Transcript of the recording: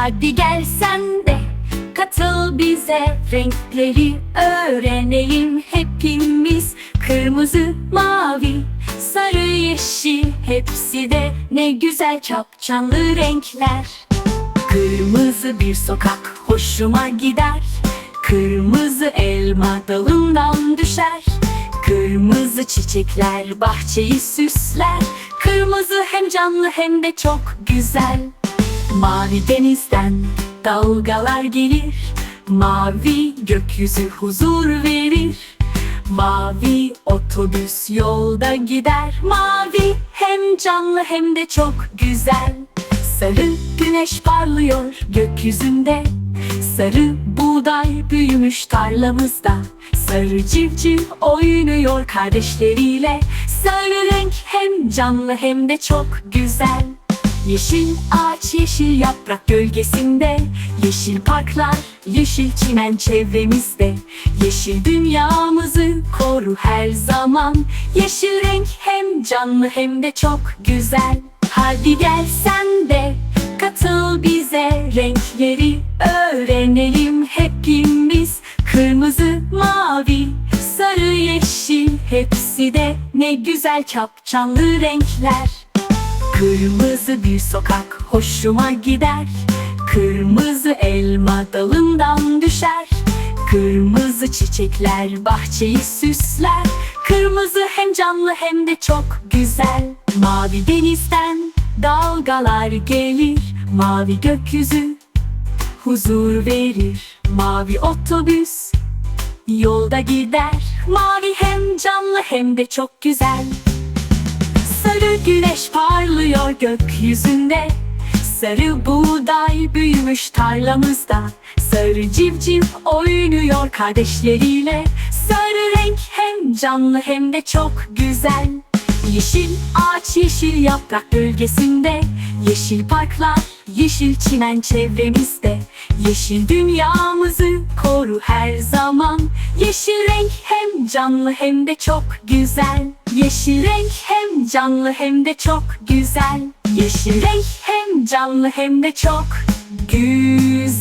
Hadi gel sen de katıl bize. Renkleri öğrenelim hepimiz. Kırmızı, mavi, sarı, yeşil. Hepsi de ne güzel çapçanlı renkler. Kırmızı bir sokak hoşuma gider. Kırmızı elma dalından düşer. Kırmızı çiçekler bahçeyi süsler. Kırmızı hem canlı hem de çok güzel Mavi denizden dalgalar gelir. Mavi gökyüzü huzur verir. Mavi otobüs yolda gider. Mavi hem canlı hem de çok güzel. Sarı güneş parlıyor gökyüzünde. Sarı buğday büyümüş tarlamızda. Sarı civciv oynuyor kardeşleriyle. Sarı renk hem canlı hem de çok güzel Yeşil ağaç yeşil yaprak gölgesinde. Yeşil parklar yeşil çimen çevremizde. Yeşil dünyamızı koru her zaman. Yeşil renk hem canlı hem de çok güzel. Hadi gel sen de katıl bize. Renkleri öğrenelim hepimiz. Kırmızı, mavi, sarı, yeşil Hepsi de ne güzel çapçanlı renkler Kırmızı bir sokak hoşuma gider. Kırmızı elma dalından düşer. Kırmızı çiçekler bahçeyi süsler. Kırmızı hem canlı hem de çok güzel. Mavi denizden dalgalar gelir. Mavi gökyüzü huzur verir. Mavi otobüs yolda gider. Mavi hem canlı hem de çok güzel Sarı güneş parlıyor gökyüzünde. Sarı buğday büyümüş tarlamızda. Sarı civciv oynuyor kardeşleriyle. Sarı renk hem canlı hem de çok güzel. Yeşil ağaç yeşil yaprak gölgesinde. Yeşil parklar yeşil çimen çevremizde Yeşil dünyamızı koru her zaman. Yeşil renk hem canlı hem de çok güzel. Yeşil renk hem canlı hem de çok güzel. Yeşil renk hem canlı hem de çok güzel